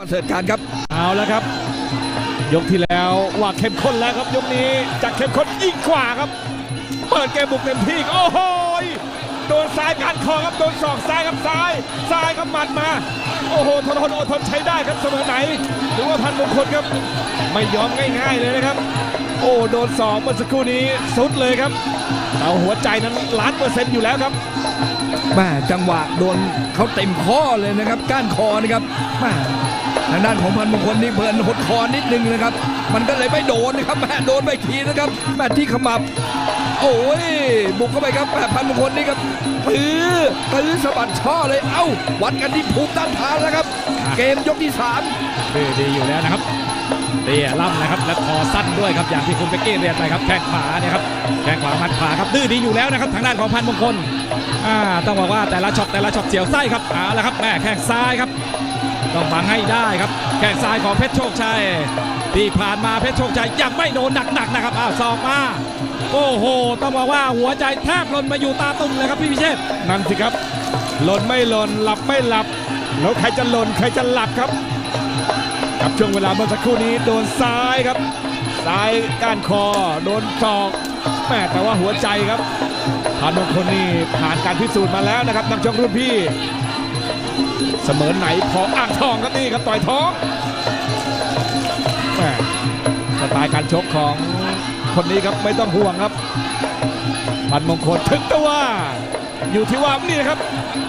ประเสริฐการครับ เอาแล้วครับ ยกที่แล้วว่าเข้มข้นแล้วครับ ยกนี้จะเข้มข้นยิ่งกว่าครับ เปิดเกมบุกเต็มที่โอ้โหยโดนซ้ายการคอครับโดนศอกซ้ายครับซ้ายซ้ายครับหมัดมา โอ้โหทนทนอดทนใช้ได้ครับเสมอไหนหรือว่าพันมงคลครับ ไม่ยอมง่ายๆเลยนะครับ โอ้โดนสองเมื่อสักครู่นี้สุดเลยครับเอาหัวใจนั้นล้านเปอร์เซ็นต์อยู่แล้วครับแม่จังหวะโดนเขาเต็มข้อเลยนะครับ ก้านคอนะครับแม่ ทางด้านของพันมงคลนี่เพลินหดคอนิดนึงนะครับ มันก็เลยไม่โดนนะครับแม่โดนไปทีนะครับแม่ที่ขมับ โอ้ยบุกเข้าไปครับแม่พันมงคลนี่ครับตื้อตื้อสะบัดช่อเลยเอ้า วัดกันที่ภูมิต้านทานแล้วครับ เกมยกที่สามดื้อดีอยู่แล้วนะครับเตี้ยล่ำนะครับ และคอสั้นด้วยครับอย่างที่คุณเป๊กกี้เรียนไปครับแข้งขวาเนี่ยครับแข้งขวามัดขวาครับดื้อดีอยู่แล้วนะครับทางด้านของพันมงคลอ่าต้องบอกว่าแต่ละช็อตแต่ละช็อตเสียวไส้ครับเอาละครับแม่แข้งซ้ายครับ ต้องบังให้ได้ครับ แข้งซ้ายของเพชรโชคชัย ที่ผ่านมาเพชรโชคชัยยังไม่โดนหนักๆนะครับอ้าวศอกมาโอ้โห ต้องบอกว่าหัวใจแทบหล่นมาอยู่ตาตุ่มเลยครับพี่พิเชษนั่นสิครับ หล่นไม่หล่นหลับไม่หลับ แล้วใครจะหล่นใครจะหลับครับกับช่วงเวลาเมื่อสักครู่นี้โดนซ้ายครับ ซ้ายก้านคอ โดนศอกแม่แต่ว่าหัวใจครับพานมงคลนี่ผ่านการพิสูจน์มาแล้วนะครับนักชกรุ่นพี่ เสมอไหนพออ่างทองครับนี่ครับต่อยท้องแม่สไตล์การชกของคนนี้ครับไม่ต้องห่วงครับพันมงคลถึงตัวอยู่ที่ว่านี่นะครับ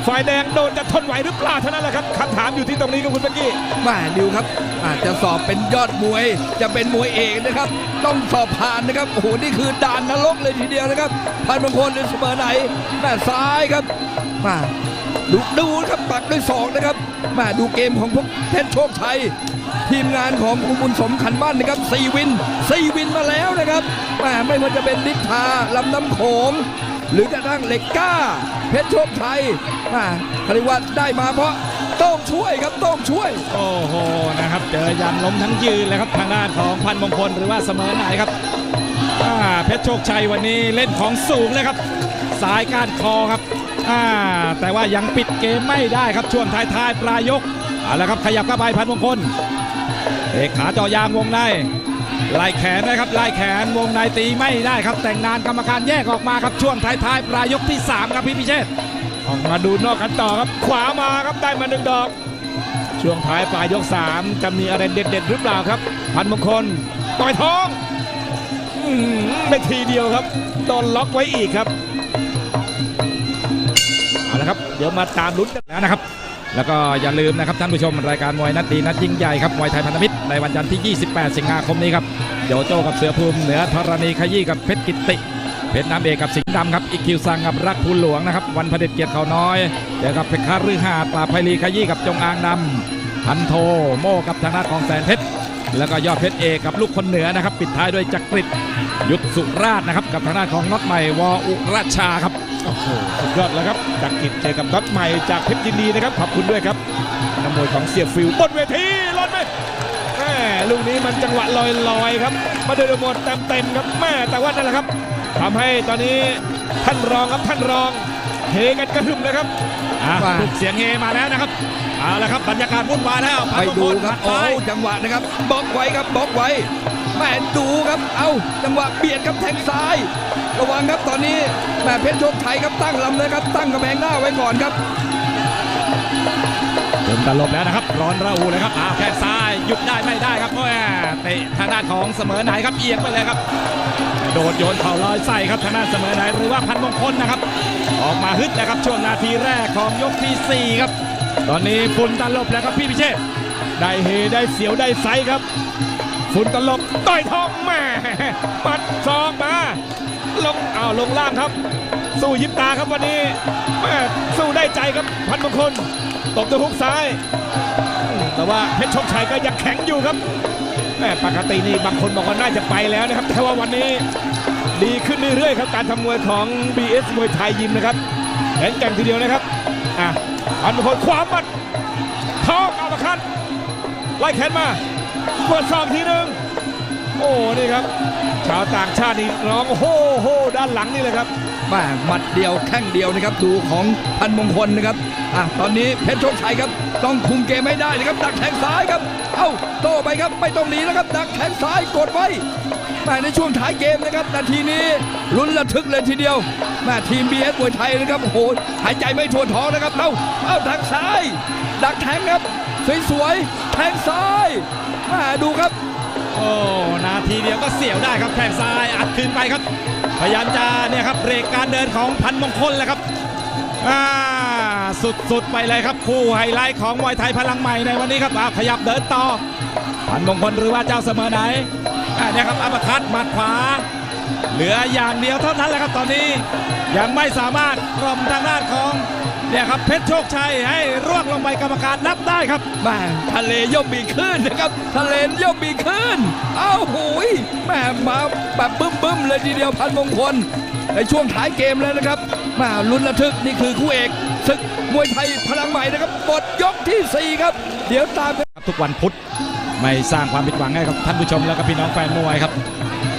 ฝ่ายแดงโดนจะทนไหวหรือเปล่าเท่านั้นแหละครับคำถามอยู่ที่ตรงนี้ครับคุณเมื่อกี้แม่ดิวครับ อาจจะสอบเป็นยอดมวย จะเป็นมวยเอกนะครับ ต้องสอบผ่านนะครับโอ้โหนี่คือด่านนรกเลยทีเดียวนะครับ พันมงคลในเสมอไหนแม่ซ้ายครับมา ดูดูครับปักด้วยศอกนะครับมาดูเกมของพวกเพชรโชคชัย ทีมงานของคุณบุญสมขันบ้านนะครับสี่วินสี่วินมาแล้วนะครับแม่ไม่ว่าจะเป็นนิทาลำน้ำโขงหรือกระทั่งเหล็กก้า เพชรโชคชัยมาเขารียกว่าได้มาเพราะต้องช่วยครับต้องช่วย โอ้โหนะครับ เจอยันล้มทั้งยืนเลยครับทางด้านของพันมงคลหรือว่าเสมอไหนครับอ่าเพชรโชคชัยวันนี้เล่นของสูงเลยครับ สายกานคอครับ อ่าแต่ว่ายังปิดเกมไม่ได้ครับช่วงท้ายๆปลายยกเอาละครับขยับเข้าไปพันมงคลเอกขาเจอยางวงในไล่แขนนะครับไล่แขนวงในตีไม่ได้ครับ แต่งงานกรรมการแยกออกมาครับช่วงท้ายๆปลายยกที่สามครับพี่พิเชษออกมาดูนอกกันต่อครับ ขวามาครับได้มาหนึ่งดอก ช่วงท้ายปลายยก 3 จะมีอะไรเด็ดๆหรือเปล่าครับ พันมงคลต่อยท้องไม่ทีเดียวครับโดนล็อกไว้อีกครับ เอาละครับเดี๋ยวมาตามลุ้นกันแล้วนะครับ แล้วก็อย่าลืมนะครับท่านผู้ชมรายการมวยนัดดีนัดยิ่งใหญ่ครับมวยไทยพันธมิตรในวันจันทร์ที่ 28 สิงหาคมนี้ครับโยโจกับเสือภูมิเหนือธรณีขยี้กับเพชรกิตติเพชรน้ำเอกกับสิงห์ดำครับอีกคิวซังกับรักภูหลวงนะครับวันพเด็จเกียรติเขาน้อยเจอกับเพชรคารือหาปราบไพลีขยี้กับจงอางดำพันโทโม่กับธนาของแสนเพชรแล้วก็ยอดเพชรเอกกับลูกคนเหนือนะครับ ปิดท้ายด้วยจักริดยุทธสุราชนะครับ กับทางด้านของน็อตใหม่วอุราชาครับ โอ้โหสุดยอดแล้วครับจักกิจเจอกับน็อตใหม่จากเพชรยินดีนะครับขอบคุณด้วยครับนักมวยของเสียฟิวบนเวทีลดไปแม่ลูกนี้มันจังหวะลอยๆครับ มาโดยหมดเต็มๆครับแม่แต่ว่านั่นแหละครับทำให้ตอนนี้ท่านรองครับท่านรองเฮกันกระหึ่มเลยครับอะปลุกเสียงเฮมาแล้วนะครับ เอาละครับบรรยากาศวุ่นวายแล้วพันไปมงดูคลครับหัดโอ้ซ้ายจังหวะนะครับบล็อกไว้ครับบล็อกไว้แม่ดูครับ เอ้าจังหวะเบียดครับแทงซ้าย ระวังครับตอนนี้แม่เพชรโชคชัยครับตั้งลำเลยครับตั้งกระแพงหน้าไว้ก่อนครับเริ่มตลบแล้วนะครับ ร้อนระอุเลยครับอ้าวแข้งซ้ายหยุดได้ไม่ได้ครับเพราะว่าเตะทางด้านของเสมอไหนครับเอียงไปเลยครับ โดดโยนเข่าลอยใส่ครับทางด้านเสมอไหนหรือว่าพันมงคลนะครับ ออกมาฮึดนะครับช่วงนาทีแรกของยกที่ 4 ครับ ตอนนี้ฝุ่นตลบแล้วครับพี่พิเชษได้เฮได้เสียวได้ไซส์ครับ ฝุ่นตลบต่อยท้องแม่ปัดซองมาลงเอาวลงล่างครับ สู้ยิบตาครับวันนี้แม่สู้ได้ใจครับพันมงคลตบด้วยฮุกซ้าย แต่ว่าเพชรชคชัยก็ยังแข็งอยู่ครับแม่ปกตินี่บางคนบอกว่าน่าจะไปแล้วนะครับ แต่ว่าวันนี้ดีขึ้นเรื่อยๆครับการทำมวยของ BS มวยไทยยิมนะครับแข็งแกร่งทีเดียวนะครับอะ พันมงคลขวามัดท้องเอามาคันไล่แขนมาเปิดซองทีหนึ่งโอ้นี่ครับ ชาวต่างชาตินี่ร้องโฮโฮด้านหลังนี่เลยครับมาหมัดเดียวแข้งเดียวนะครับดูของพันมงคลนะครับอะตอนนี้เพชรโชคชัยครับ ต้องคุมเกมให้ได้นะครับ ดักแทงซ้ายครับ เอ้าโต้ไปครับไม่ต้องหนีแล้วครับ ดักแทงซ้ายกดไว้ แม่ในช่วงท้ายเกมนะครับ นาทีนี้ลุ้นระทึกเลยทีเดียวแม่ทีมบีเอสมวยไทยนะครับโอ้โหหายใจไม่ทั่วท้องนะครับ เอ้าเอ้าดักซ้าย ดักแทงครับ สวยๆ แทงซ้ายแม่ดูครับ โอ้นาทีเดียวก็เสียวได้ครับแข้งซ้ายอัดคืนไปครับ พยายามจะเนี่ยครับเบรกการเดินของพันมงคลแหละครับอ่าสุดๆไปเลยครับคู่ไฮไลท์ของมวยไทยพลังใหม่ในวันนี้ครับอ่าขยับเดินต่อ พันมงคลหรือว่าเจ้าเสมอไหนอ่าเนี่ยครับอัปคัดหมัดขวา เหลืออย่างเดียวเท่านั้นแหละครับตอนนี้ยังไม่สามารถกล่อมทางด้านของเนี่ยครับเพชรโชคชัยให้ร่วงลงไปกรรมการนับได้ครับแม่ทะเลย่อมมีคลื่นนะครับ ทะเลย่อมมีคลื่นเอ้าโหยแม่มาแบบบึ้มบึ้มๆเลยทีเดียวพันมงคล ในช่วงท้ายเกมแล้วนะครับแมาลุ้นระทึกนี่คือคู่เอกศึกมวยไทยพลังใหม่นะครับบทยกทีสี่ 4 ครับ เดี๋ยวตามกันครับทุกวันพุธ ไม่สร้างความผิดหวังให้กับท่านผู้ชมแล้วก็พี่น้องแฟนมวยครับ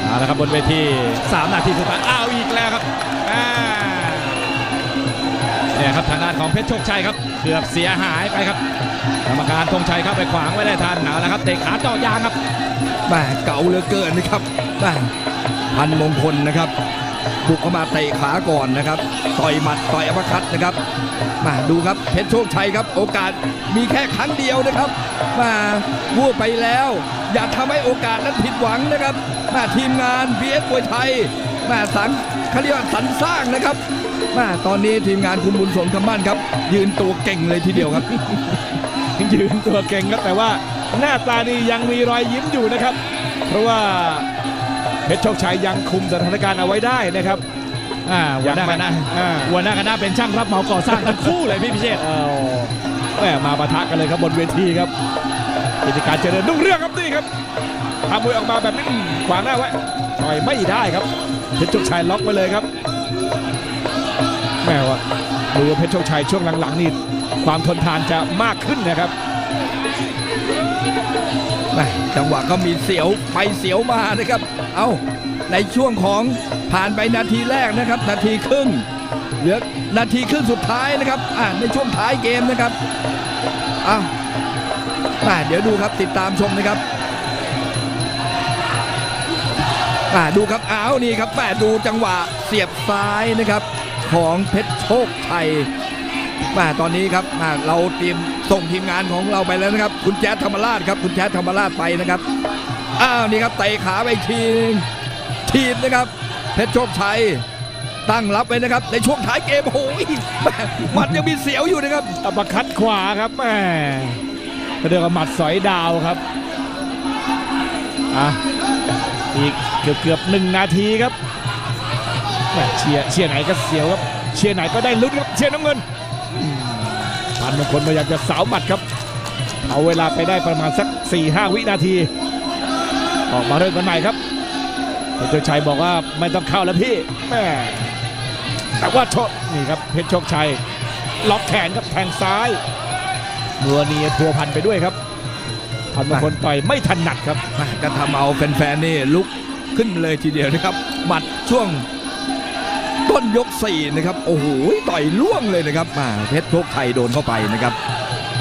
เอาละครับบนเวที3นาทีสุดท้ายอ้าวอีกแล้วครับเนี่ยครับทางด้านของเพชรโชคชัยครับเกือบเสียหายไปครับกรรมการธงชัยเข้าไปขวางไว้ได้ทันเอาละครับเตะขาเจาะยางครับแม่เก่าเหลือเกินนะครับแม่พันมงคลนะครับ บุกเข้ามาเตะขาก่อนนะครับ ต่อยหมัดต่อยอัปคัตนะครับ มาดูครับเพชรโชคชัยครับ โอกาสมีแค่ครั้งเดียวนะครับ มาวูบไปแล้ว อย่าทำให้โอกาสนั้นผิดหวังนะครับ มาทีมงาน BS มวยไทยมาสังเขาเรียกว่าสรรสร้างนะครับมาตอนนี้ทีมงานคุณบุญสมคำมั่นครับ ยืนตัวเก่งเลยทีเดียวครับ ยืนตัวเก่งครับแต่ว่าหน้าตานี่ยังมีรอยยิ้มอยู่นะครับ เพราะว่า เพชรโชคชัยยังคุมสถานการณ์เอาไว้ได้นะครับ อ่าหัวหน้าคณะอ่า หัวหน้าคณะเป็นช่างรับเหมาก่อสร้างทั้งคู่เลยพี่พิเชษฐ์เอาแหมมาปะทะกันเลยครับบนเวทีครับกิจการเจริญรุ่งเรืองครับนี่ครับทำมวยออกมาแบบนี้อืมขวางหน้าไว้ต่อยไม่ได้ครับเพชรโชคชัยล็อกไปเลยครับแม่ว่าดูว่าเพชรโชคชัยช่วงหลังๆนี่ความทนทานจะมากขึ้นนะครับแม่ จังหวะก็มีเสียวไปเสียวมานะครับ เอาในช่วงของผ่านไปนาทีแรกนะครับ นาทีครึ่งเหลือนาทีครึ่งสุดท้ายนะครับอ่าในช่วงท้ายเกมนะครับอ้าวอ่าเดี๋ยวดูครับติดตามชมนะครับอ่าดูครับอ้าวนี่ครับแม่ดูจังหวะเสียบซ้ายนะครับ ของเพชรโชคชัยมาตอนนี้ครับเราเตรียม ส่งทีมงานของเราไปแล้วนะครับ คุณแจ๊ดธรรมราชครับ คุณแจ๊ดธรรมราชไปนะครับ อ้าวนี่ครับเตะขาไปอีกทีนึงทีมนะครับ เพชรโชคชัยตั้งรับไว้นะครับ ในช่วงท้ายเกมโอ้ยม่หมัดยังมีเสียวอยู่นะครับอัปคัดขวาครับแม่เรียกว่าหมัดสอยดาวครับอะอีกเกือบเกือบหนึ่งนาทีครับเชียร์เชียร์ไหนก็เสียวครับ เชียร์ไหนก็ได้ลุ้นครับเชียร์น้ำเงิน อืมพันมงคลพยายามจะสาวหมัดครับ เอาเวลาไปได้ประมาณสัก 4-5 วินาที ออกมาเริ่มกันใหม่ครับเพชรชัยบอกว่าไม่ต้องเข้าแล้วพี่แม่แต่ว่าโชคนี่ครับเพชรโชคชัย ล็อกแขนครับแทงซ้ายนัวเนียทัวพันไปด้วยครับพันมงคลต่อยไม่ถนัดครับก็ทำเอาแฟนๆนี่ลุกขึ้นเลยทีเดียวนะครับหมัดช่วง ต้นยกสี่นะครับโอ้โหต่อยล่วงเลยนะครับมาเพชรโชคชัยโดนเข้าไปนะครับ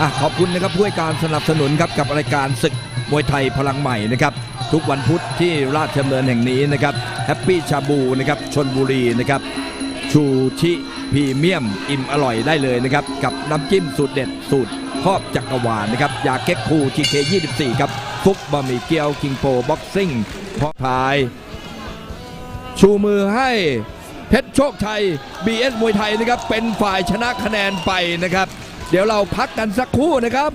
อะขอบคุณนะครับผู้ให้การสนับสนุนครับกับรายการศึกมวยไทยพลังใหม่นะครับทุกวันพุธที่ราชดำเนินแห่งนี้นะครับแฮปปี้ชาบูนะครับชนบุรีนะครับชูชิพรีเมียมอิ่มอร่อยได้เลยนะครับกับน้ำจิ้มสูตรเด็ดสูตรครอบจักรวาลนะครับยาเก๊กคูทีเค24ครับฟุกบะหมี่เกี๊ยวคิงโปบ็อกซิ่งพอพาย ชูมือให้ เพชรโชคชัย BS มวยไทยนะครับ เป็นฝ่ายชนะคะแนนไปนะครับ เดี๋ยวเราพักกันสักครู่นะครับ